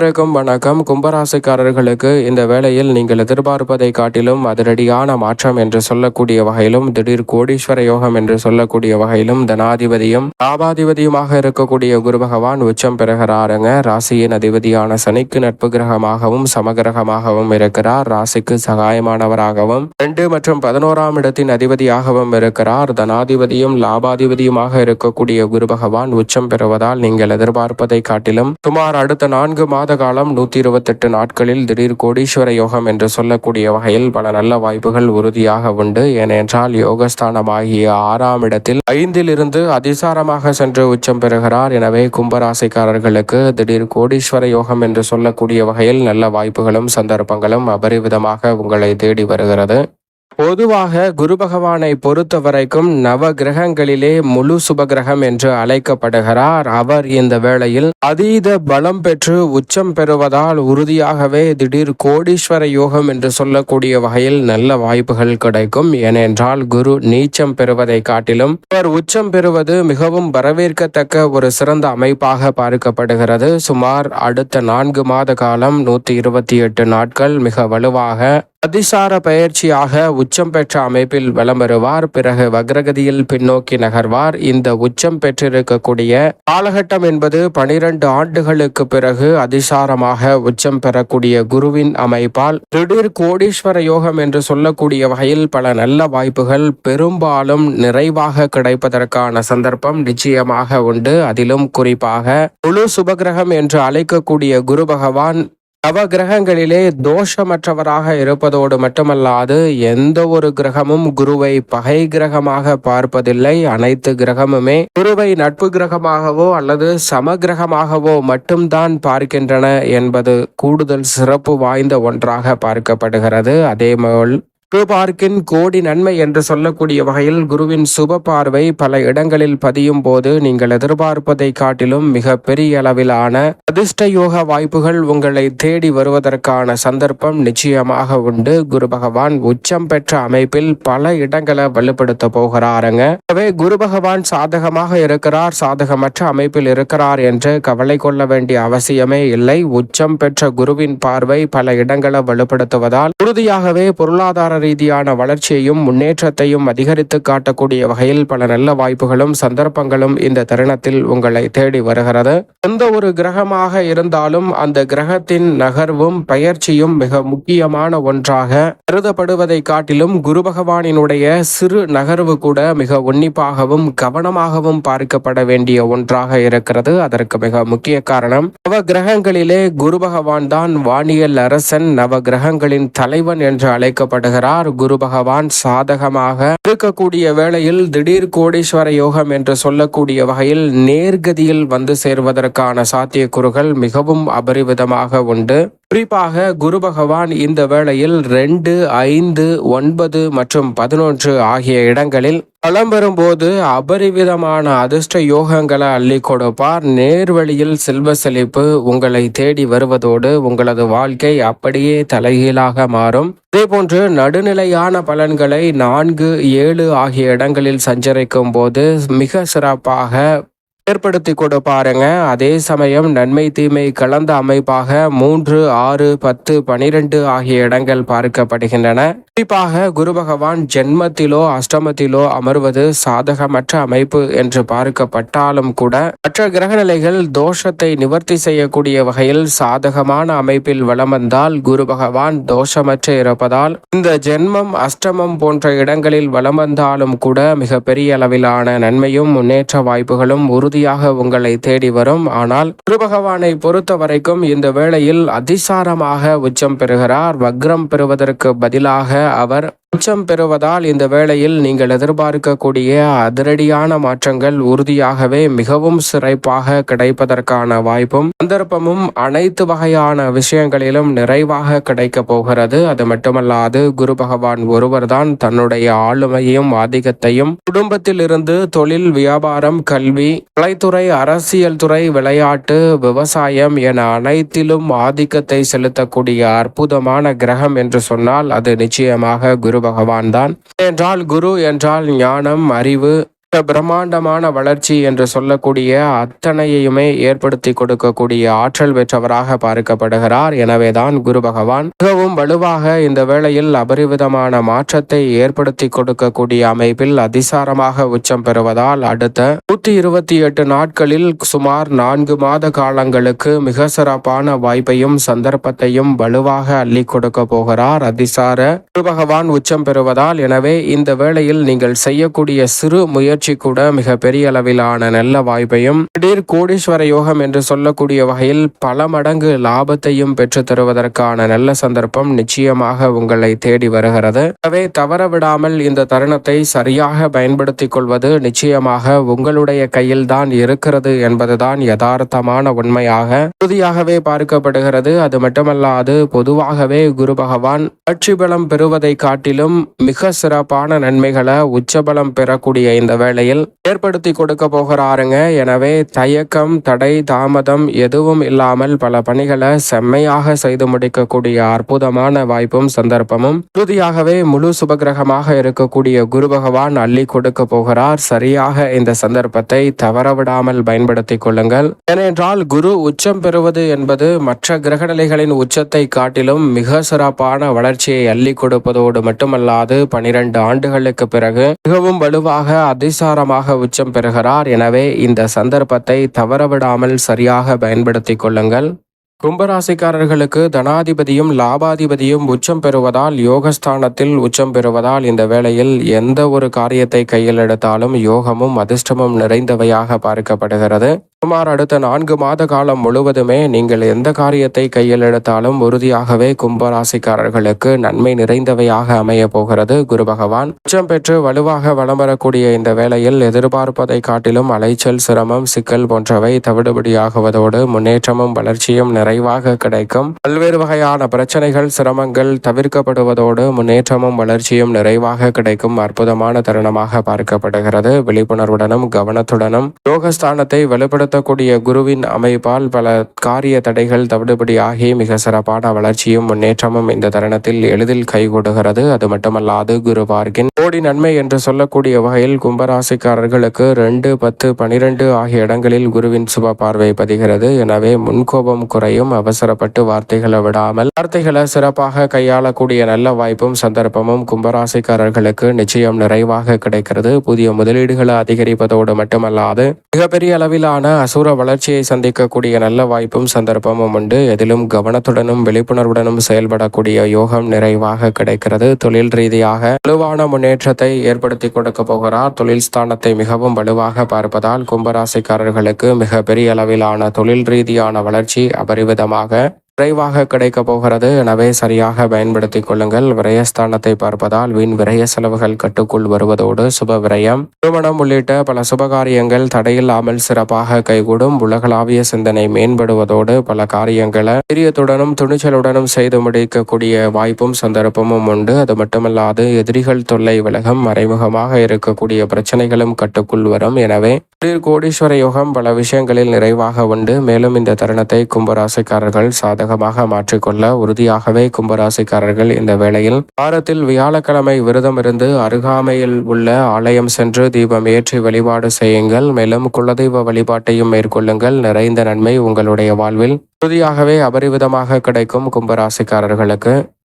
வணக்கம் வணக்கம். கும்பராசிக்காரர்களுக்கு இந்த வேளையில் நீங்கள் எதிர்பார்ப்பதை காட்டிலும் அதிரடியான மாற்றம் என்று சொல்லக்கூடிய வகையிலும் திடீர் கோடீஸ்வர யோகம் என்று சொல்லக்கூடிய வகையிலும் தனாதிபதியும் லாபாதிபதியுமாக இருக்கக்கூடிய குரு பகவான் உச்சம் பெறுகிறாருங்க. ராசியின் அதிபதியான சனிக்கு நட்பு கிரகமாகவும் சமகிரகமாகவும் இருக்கிறார். ராசிக்கு சகாயமானவராகவும் ரெண்டு மற்றும் பதினோராம் இடத்தின் அதிபதியாகவும் இருக்கிறார். தனாதிபதியும் லாபாதிபதியுமாக இருக்கக்கூடிய குரு பகவான் உச்சம் பெறுவதால் நீங்கள் எதிர்பார்ப்பதை காட்டிலும் சுமார் அடுத்த நான்கு மாத காலம் நூற்றி இருபத்தெட்டு நாட்களில் திடீர் கோடீஸ்வர யோகம் என்று சொல்லக்கூடிய வகையில் பல நல்ல வாய்ப்புகள் உறுதியாக உண்டு. ஏனென்றால் யோகஸ்தானமாகிய ஆறாம் இடத்தில் ஐந்தில் இருந்து அதிசாரமாக சென்று உச்சம் பெறுகிறார். எனவே கும்பராசிக்காரர்களுக்கு திடீர் கோடீஸ்வர யோகம் என்று சொல்லக்கூடிய வகையில் நல்ல வாய்ப்புகளும் சந்தர்ப்பங்களும் அபரிவிதமாக உங்களை தேடி வருகிறது. பொதுவாக குரு பகவானை பொறுத்த வரைக்கும் நவ கிரகங்களிலே முழு சுபகிரகம் என்று அழைக்கப்படுகிறார். அவர் இந்த வேளையில் அதீத பலம் பெற்று உச்சம் பெறுவதால் உறுதியாகவே திடீர் கோடீஸ்வர யோகம் என்று சொல்லக்கூடிய வகையில் நல்ல வாய்ப்புகள் கிடைக்கும். ஏனென்றால் குரு நீச்சம் பெறுவதை காட்டிலும் அவர் உச்சம் பெறுவது மிகவும் வரவேற்கத்தக்க ஒரு சிறந்த அமைப்பாக பார்க்கப்படுகிறது. சுமார் அடுத்த நான்கு மாத காலம் நூத்தி இருபத்தி எட்டு நாட்கள் மிக வலுவாக அதிசார பயிற்சியாக உச்சம் பெற்ற அமைப்பில் வலம் வருவார் பிறகு வக்ரகதியில் பின்னோக்கி நகர்வார். இந்த உச்சம் பெற்றிருக்கக்கூடிய காலகட்டம் என்பது பனிரெண்டு ஆண்டுகளுக்கு பிறகு அதிசாரமாக உச்சம் பெறக்கூடிய குருவின் அமைப்பால் திடீர் கோடீஸ்வர யோகம் என்று சொல்லக்கூடிய வகையில் பல நல்ல வாய்ப்புகள் பெரும்பாலும் நிறைவாக கிடைப்பதற்கான சந்தர்ப்பம் நிச்சயமாக உண்டு. அதிலும் குறிப்பாக முழு சுபகிரகம் என்று அழைக்கக்கூடிய குரு பகவான் நவ கிரகங்களிலே தோஷமற்றவராக இருப்பதோடு மட்டுமல்லாது எந்த ஒரு கிரகமும் குருவை பகை கிரகமாக பார்ப்பதில்லை. அனைத்து கிரகமுமே குருவை நட்பு கிரகமாகவோ அல்லது சம கிரகமாகவோ மட்டும்தான் பார்க்கின்றன என்பது கூடுதல் சிறப்பு வாய்ந்த ஒன்றாக பார்க்கப்படுகிறது. அதேபோல் குரு பார்க்கின் கோடி நன்மை என்று சொல்லக்கூடிய வகையில் குருவின் சுப பார்வை பல இடங்களில் பதியும் போது நீங்கள் எதிர்பார்ப்பதை காட்டிலும் மிக பெரிய அளவிலான அதிர்ஷ்ட யோக வாய்ப்புகள் உங்களை தேடி வருவதற்கான சந்தர்ப்பம் நிச்சயமாக உண்டு. குரு பகவான் உச்சம் பெற்ற அமைப்பில் பல இடங்களை வலுப்படுத்த போகிறாருங்க. எனவே குரு பகவான் சாதகமாக இருக்கிறார் சாதகமற்ற அமைப்பில் இருக்கிறார் என்று கவலை கொள்ள வேண்டிய அவசியமே இல்லை. உச்சம் பெற்ற குருவின் பார்வை பல இடங்களை வலுப்படுத்துவதால் உறுதியாகவே பொருளாதார ரீதியான வளர்ச்சியையும் முன்னேற்றத்தையும் அதிகரித்து காட்டக்கூடிய வகையில் பல நல்ல வாய்ப்புகளும் சந்தர்ப்பங்களும் இந்த தருணத்தில் உங்களை தேடி வருகிறது. எந்த ஒரு கிரகமாக இருந்தாலும் அந்த கிரகத்தின் நகர்வும் பயிற்சியும் மிக முக்கியமான ஒன்றாக கருதப்படுவதை காட்டிலும் குரு பகவானினுடைய சிறு நகர்வு கூட மிக உன்னிப்பாகவும் கவனமாகவும் பார்க்கப்பட வேண்டிய ஒன்றாக இருக்கிறது. அதற்கு மிக முக்கிய காரணம் நவ கிரகங்களிலே குரு பகவான் தான் வானியல் அரசன். நவ கிரகங்களின் தலைவன் என்று அழைக்கப்படுகிறார். குரு பகவான். சாதகமாக இருக்கக்கூடிய வேளையில் திடீர் கோடீஸ்வர யோகம் என்று சொல்லக்கூடிய வகையில் நேர்கதியில் வந்து சேர்வதற்கான சாத்தியக்கூறுகள் மிகவும் அபரிவிதமாக உண்டு. குறிப்பாக குரு பகவான் இந்த வேளையில் ரெண்டு ஐந்து ஒன்பது மற்றும் பதினொன்று ஆகிய இடங்களில் பலம் போது அபரிவிதமான அதிர்ஷ்ட யோகங்களை அள்ளி கொடுப்பார். நேர்வழியில் செல்வ செழிப்பு உங்களை தேடி வருவதோடு உங்களது வாழ்க்கை அப்படியே தலைகீழாக மாறும். இதேபோன்று நடுநிலையான பலன்களை நான்கு ஏழு ஆகிய இடங்களில் சஞ்சரிக்கும் போது மிக சிறப்பாக ஏற்படுத்தி கொடுப்பாருங்க அதே சமயம் நன்மை தீமை கலந்த அமைப்பாக மூன்று ஆறு பத்து பனிரெண்டு ஆகிய இடங்கள் பார்க்கப்படுகின்றன. குறிப்பாக குரு பகவான் ஜென்மத்திலோ அஷ்டமத்திலோ அமர்வது சாதகமற்ற அமைப்பு என்று பார்க்கப்பட்டாலும் கூட மற்ற கிரகநிலைகள் தோஷத்தை நிவர்த்தி செய்யக்கூடிய வகையில் சாதகமான அமைப்பில் வலம் வந்தால் குரு பகவான் தோஷமற்று இருப்பதால் இந்த ஜென்மம் அஷ்டமம் போன்ற இடங்களில் வளம் வந்தாலும் கூட மிக பெரிய அளவிலான நன்மையும் முன்னேற்ற வாய்ப்புகளும் உறுதி உறுதியாக உங்களை தேடி வரும். ஆனால் குருபகவானை பொறுத்த வரைக்கும் இந்த வேளையில் அதிசாரமாக உச்சம் பெறுகிறார். வக்ரம் பெறுவதற்கு பதிலாக அவர் உச்சம் பெறுவதால் இந்த வேளையில் நீங்கள் எதிர்பார்க்கக்கூடிய அதிரடியான மாற்றங்கள் உறுதியாகவே மிகவும் சிறப்பாக கிடைப்பதற்கான வாய்ப்பும் சந்தர்ப்பமும் அனைத்து வகையான விஷயங்களிலும் நிறைவாக கிடைக்க போகிறது. அது மட்டுமல்லாது குரு பகவான் ஒருவர்தான் தன்னுடைய ஆளுமையும் ஆதிக்கத்தையும் குடும்பத்தில் இருந்து தொழில் வியாபாரம் கல்வி கலைத்துறை அரசியல் துறை விளையாட்டு விவசாயம் என அனைத்திலும் ஆதிக்கத்தை செலுத்தக்கூடிய அற்புதமான கிரகம் என்று சொன்னால் அது நிச்சயமாக குரு பகவான் தான் என்றால் குரு என்றால் ஞானம் அறிவு பிரம்மாண்டமான வளர்ச்சி என்று சொல்லக்கூடிய அத்தனையுமே ஏற்படுத்தி கொடுக்கக்கூடிய ஆற்றல் பெற்றவராக பார்க்கப்படுகிறார். எனவேதான் குரு பகவான் மிகவும் வலுவாக இந்த வேளையில் அபரிவிதமான மாற்றத்தை ஏற்படுத்தி கொடுக்கக்கூடிய அமைப்பில் அதிசாரமாக உச்சம் பெறுவதால் அடுத்த நூத்தி இருபத்தி எட்டு நாட்களில் சுமார் நான்கு மாத காலங்களுக்கு மிக சிறப்பான வாய்ப்பையும் சந்தர்ப்பத்தையும் வலுவாக அள்ளி கொடுக்க போகிறார். அதிசார குரு பகவான் உச்சம் பெறுவதால் எனவே இந்த வேளையில் நீங்கள் செய்யக்கூடிய சிறு முயற்சி கூட மிக பெரிய அளவிலான நல்ல வாய்ப்பையும் திடீர் கோடீஸ்வர யோகம் என்று சொல்லக்கூடிய வகையில் பல மடங்கு லாபத்தையும் பெற்று தருவதற்கான நல்ல சந்தர்ப்பம் நிச்சயமாக உங்களை தேடி வருகிறது. எனவே தவற விடாமல் இந்த தருணத்தை சரியாக பயன்படுத்திக் கொள்வது நிச்சயமாக உங்களுடைய கையில் தான் இருக்கிறது என்பதுதான் யதார்த்தமான உண்மையாக உறுதியாகவே பார்க்கப்படுகிறது. அது மட்டுமல்லாது பொதுவாகவே குரு பகவான் ஆட்சி பலம் பெறுவதை காட்டிலும் மிக சிறப்பான நன்மைகளை உச்சபலம் பெறக்கூடிய இந்த வேளையில் ஏற்படுத்தி கொடுக்க போகிறாருங்க. எனவே தயக்கம் தடை தாமதம் எதுவும் இல்லாமல் பல பணிகளை செம்மையாக செய்து முடிக்கக்கூடிய அற்புதமான வாய்ப்பும் சந்தர்ப்பமும் இறுதியாகவே முழு சுபகிரகமாக இருக்கக்கூடிய குரு பகவான் அள்ளி கொடுக்க போகிறார். சரியாக இந்த சந்தர்ப்பத்தை தவறவிடாமல் பயன்படுத்திக் கொள்ளுங்கள். ஏனென்றால் குரு உச்சம் பெறுவது என்பது மற்ற கிரகநிலைகளின் உச்சத்தை காட்டிலும் மிக சிறப்பான வளர்ச்சியை அள்ளி கொடுப்பதோடு மட்டுமல்லாது பனிரெண்டு ஆண்டுகளுக்கு பிறகு மிகவும் வலுவாக மின்சாரமாக உச்சம் பெறுகிறார். எனவே இந்த சந்தர்ப்பத்தை தவறவிடாமல் சரியாக பயன்படுத்திக் கொள்ளுங்கள். கும்பராசிக்காரர்களுக்கு தனாதிபதியும் லாபாதிபதியும் உச்சம் பெறுவதால் யோகஸ்தானத்தில் உச்சம் பெறுவதால் இந்த வேளையில் எந்த ஒரு காரியத்தை கையில் எடுத்தாலும் யோகமும் அதிர்ஷ்டமும் நிறைந்தவையாக பார்க்கப்படுகிறது. சுமார் அடுத்த நான்கு மாத காலம் முழுவதுமே நீங்கள் எந்த காரியத்தை கையில் எடுத்தாலும் உறுதியாகவே கும்பராசிக்காரர்களுக்கு நன்மை நிறைந்தவையாக அமைய போகிறது. குரு பகவான் உச்சம் பெற்று வலுவாக வலம் வரக்கூடிய இந்த வேளையில் எதிர்பார்ப்பதை காட்டிலும் அலைச்சல் சிரமம் சிக்கல் போன்றவை தவிடுபடியாகுவதோடு முன்னேற்றமும் வளர்ச்சியும் நிறைவாக கிடைக்கும். பல்வேறு வகையான பிரச்சனைகள் சிரமங்கள் தவிர்க்கப்படுவதோடு முன்னேற்றமும் வளர்ச்சியும் நிறைவாக கிடைக்கும் அற்புதமான தருணமாக பார்க்கப்படுகிறது. விழிப்புணர்வுடனும் கவனத்துடனும் யோகஸ்தானத்தை வலுப்படுத்தக்கூடிய குருவின் அமைப்பால் பல காரிய தடைகள் தவிடுபடியாகி மிக சிறப்பான வளர்ச்சியும் முன்னேற்றமும் இந்த தருணத்தில் எளிதில் கைகூடுகிறது. அது மட்டுமல்லாது குரு பார்க்கின் கோடி நன்மை என்று சொல்லக்கூடிய வகையில் கும்பராசிக்காரர்களுக்கு ரெண்டு பத்து பனிரெண்டு ஆகிய இடங்களில் குருவின் சுப பார்வை பதிகிறது. எனவே முன்கோபம் குறையும் அவசரப்பட்டு வார்த்தைகளை விடாமல் வார்த்தைகளை சிறப்பாக கையாளக்கூடிய நல்ல வாய்ப்பும் சந்தர்ப்பமும் கும்பராசிக்காரர்களுக்கு நிச்சயம் நிறைவாக கிடைக்கிறது. புதிய முதலீடுகளை அதிகரிப்பதோடு மட்டுமல்லாது மிகப்பெரிய அளவிலான அசுர வளர்ச்சியை சந்திக்கக்கூடிய நல்ல வாய்ப்பும் சந்தர்ப்பமும் உண்டு. எதிலும் கவனத்துடனும் விழிப்புணர்வுடனும் செயல்படக்கூடிய யோகம் நிறைவாக கிடைக்கிறது. தொழில் ரீதியாக வலுவான முன்னேற்றத்தை ஏற்படுத்தி கொடுக்க போகிறார். தொழில் ஸ்தானத்தை மிகவும் வலுவாக பார்ப்பதால் கும்பராசிக்காரர்களுக்கு மிக பெரிய அளவிலான தொழில் ரீதியான வளர்ச்சி அபரிவிதமாக விரைவாக கிடைக்க போகிறது. எனவே சரியாக பயன்படுத்திக் கொள்ளுங்கள். விரயஸ்தானத்தை பார்ப்பதால் வீண் விரய செலவுகள் கட்டுக்குள் வருவதோடு சுப விரயம். திருமணம் உள்ளிட்ட பல சுபகாரியங்கள் தடையில்லாமல் சிறப்பாக கைகூடும். உலகளாவிய சிந்தனை மேம்படுவதோடு பல காரியங்களை தைரியத்துடனும் துணிச்சலுடனும் செய்து முடிக்கக்கூடிய வாய்ப்பும் சந்தர்ப்பமும் உண்டு. அது மட்டுமல்லாது எதிரிகள் தொல்லை விலகம் மறைமுகமாக இருக்கக்கூடிய பிரச்சனைகளும் கட்டுக்குள் வரும். எனவே கோடீஸ்வர யோகம் பல விஷயங்களில் நிறைவாக உண்டு. மேலும் இந்த தருணத்தை கும்பராசிக்காரர்கள் சாதகமாக மாற்றிக்கொள்ள உறுதியாகவே கும்பராசிக்காரர்கள் இந்த வேளையில் வாரத்தில் வியாழக்கிழமை விரதம் இருந்து அருகாமையில் உள்ள ஆலயம் சென்று தீபம் ஏற்றி வழிபாடு செய்யுங்கள். மேலும் குலதெய்வ வழிபாட்டையும் மேற்கொள்ளுங்கள். நிறைந்த நன்மை உங்களுடைய வாழ்வில். உறுதியாகவே அபரிவிதமாக கிடைக்கும் கும்பராசிக்காரர்களுக்கு.